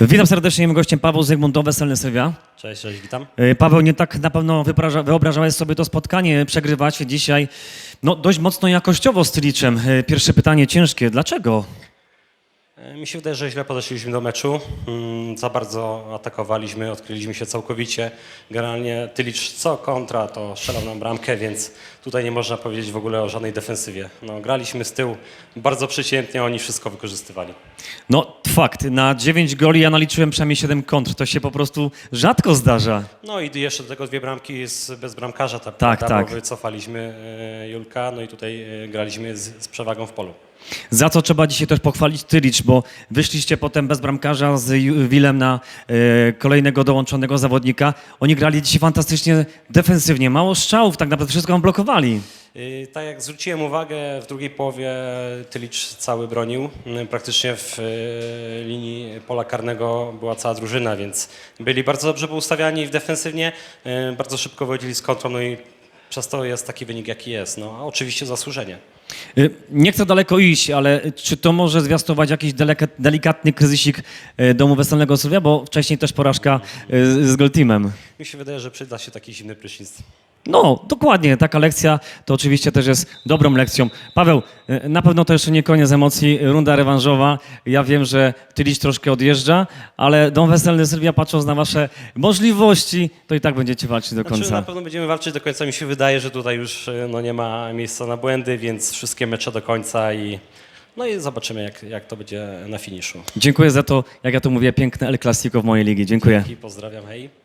Witam serdecznie, moim gościem Paweł Zygmuntowy, Weselny Sylwia. Cześć, cześć, witam. E, Paweł, nie tak na pewno wyobraża, wyobrażałeś sobie to spotkanie, przegrywać dzisiaj no, dość mocno jakościowo z Tyliczem. E, Pierwsze pytanie ciężkie, dlaczego? E, Mi się wydaje, że źle podeszliśmy do meczu. Mm, Za bardzo atakowaliśmy, odkryliśmy się całkowicie. Generalnie Tylicz co kontra, to strzelał nam bramkę, więc tutaj nie można powiedzieć w ogóle o żadnej defensywie. No, graliśmy z tyłu bardzo przeciętnie, oni wszystko wykorzystywali. No fakt, na 9 goli ja naliczyłem przynajmniej 7 kontr, to się po prostu rzadko zdarza. No i jeszcze do tego dwie bramki z, bez bramkarza, tak, Tak, prawda, tak. bo wycofaliśmy e, Julka, no i tutaj e, graliśmy z, z przewagą w polu. Za co trzeba dzisiaj też pochwalić Tylicz, bo wyszliście potem bez bramkarza z Willem na e, kolejnego dołączonego zawodnika. Oni grali dzisiaj fantastycznie defensywnie, mało strzałów, tak naprawdę wszystko blokowali. Y, Tak jak zwróciłem uwagę, w drugiej połowie Tylicz cały bronił. Y, Praktycznie w y, linii pola karnego była cała drużyna, więc byli bardzo dobrze poustawiani w defensywnie, bardzo szybko wychodzili z kontrą, no i przez to jest taki wynik, jaki jest. No, a oczywiście zasłużenie. Y, Nie chcę daleko iść, ale czy to może zwiastować jakiś delikatny kryzysik y, domu weselnego Sylwia, bo wcześniej też porażka y, z Golteamem. Mi się wydaje, że przyda się taki zimny prysznic. No, dokładnie, taka lekcja to oczywiście też jest dobrą lekcją. Paweł, y, na pewno to jeszcze nie koniec emocji, runda rewanżowa. Ja wiem, że Tyliś troszkę odjeżdża, ale Dom Weselny Sylwia, patrząc na wasze możliwości, to i tak będziecie walczyć do Znaczy, na końca. pewno będziemy walczyć do końca. Mi się wydaje, że tutaj już y, no, nie ma miejsca na błędy, więc wszystkie mecze do końca i, no i zobaczymy, jak, jak to będzie na finiszu. Dziękuję za to, jak ja to mówię, piękne El Clasico w mojej ligi. Dziękuję. I pozdrawiam, hej.